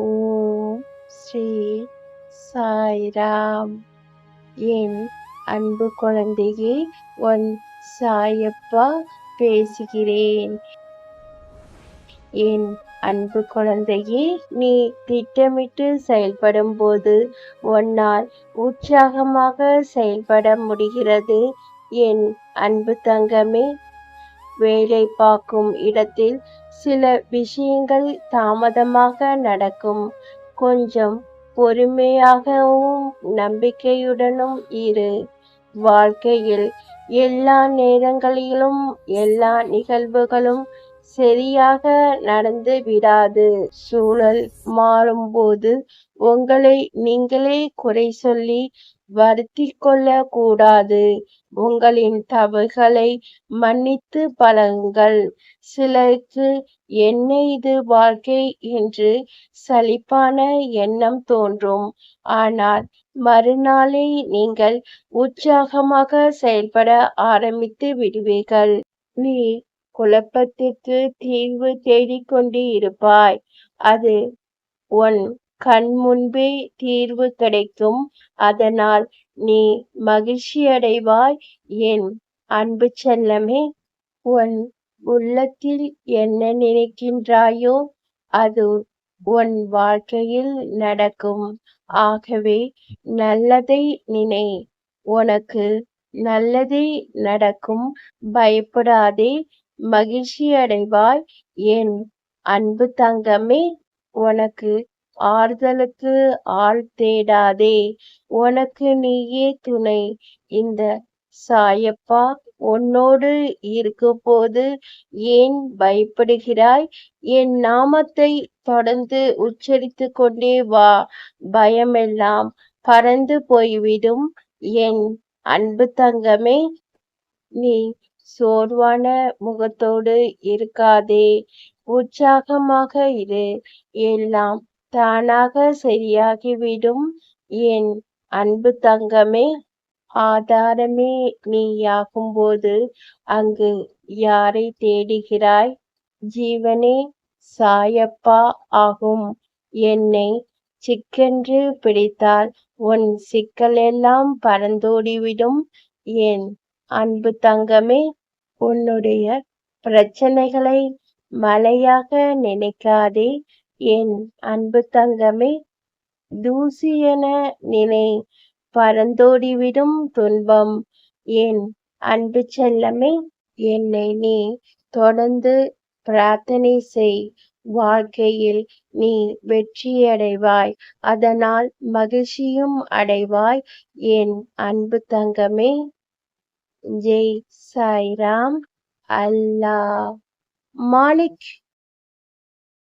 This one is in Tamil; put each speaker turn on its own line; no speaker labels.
ஓம் ஸ்ரீ சாய்ராம். என் அன்பு குழந்தையே உன் சாயப்பா பேசுகிறேன். என் அன்பு குழந்தையே நீ திட்டமிட்டு செயல்படும் போது உன்னால் உற்சாகமாக செயல்பட முடிகிறது. என் அன்பு தங்கமே வேலை பார்க்கும் இடத்தில் சில விஷயங்கள் தாமதமாக நடக்கும். கொஞ்சம் பொறுமையாகவும் நம்பிக்கையுடனும் இரு. வாழ்க்கையில் எல்லா நேரங்களிலும் எல்லா நிகழ்வுகளும் சரியாக நடந்து விடாது. சூழல் மாறும்போது உங்களை நீங்களே குறை சொல்லி வருத்திக் கொள்ள கூடாது உங்களின் தவறுகளை மன்னித்து பழகுங்கள். சிலருக்கு என்ன இது வாழ்க்கை என்று சலிப்பான எண்ணம் தோன்றும். ஆனால் மறுநாளே நீங்கள் உற்சாகமாக செயல்பட ஆரம்பித்து விடுவீர்கள். நீ குழப்பத்திற்கு தீர்வு தேடிக்கொண்டு இருப்பாய் அது உன் கண் முன்பே தீர்வு கிடைக்கும். அதனால் நீ மகிழ்ச்சியடைவாய். என் அன்பு செல்லமே உன் உள்ளத்தில் என்ன நினைக்கின்றாயோ அது உன் வாழ்க்கையில் நடக்கும். ஆகவே நல்லதை நினை உனக்கு நல்லதே நடக்கும். பயப்படாதே மகிழ்ச்சியடைவாய். என் அன்பு தங்கமே உனக்கு ஆறுதலுக்கு ஆள் தேடாதே உனக்கு நீயே துணை. இந்த சாயப்பா உன்னோடு இருக்கும்போது ஏன் பயப்படுகிறாய்? என் நாமத்தை தொடர்ந்து உச்சரித்து கொண்டே வா. பயமெல்லாம் பறந்து போய்விடும். என் அன்பு தங்கமே நீ சோர்வான முகத்தோடு இருக்காதே. உற்சாகமாக இரு. எல்லாம் தானாக சரியாகிவிடும். என் அன்பு தங்கமே ஆதாரமே நீயாகும்போது அங்கு யாரை தேடுகிறாய்? ஜீவனே சாயப்பா ஆகும். என்னை சிக்கென்று பிடித்தால் உன் சிக்கலெல்லாம் பறந்தோடிவிடும். என் அன்பு தங்கமே உன்னுடைய பிரச்சனைகளை மலையாக நினைக்காதே. என் அன்பு தங்கமே தூசியென நினை பறந்தோடிவிடும் துன்பம். என் அன்பு செல்லமே என்னை நீ தொடர்ந்து பிரார்த்தனை செய். வாழ்க்கையில் நீ வெற்றியடைவாய் அதனால் மகிழ்ச்சியும் அடைவாய். என் அன்பு தங்கமே ஜெய் சாய்ராம் அல்லாஹ். மாலிக்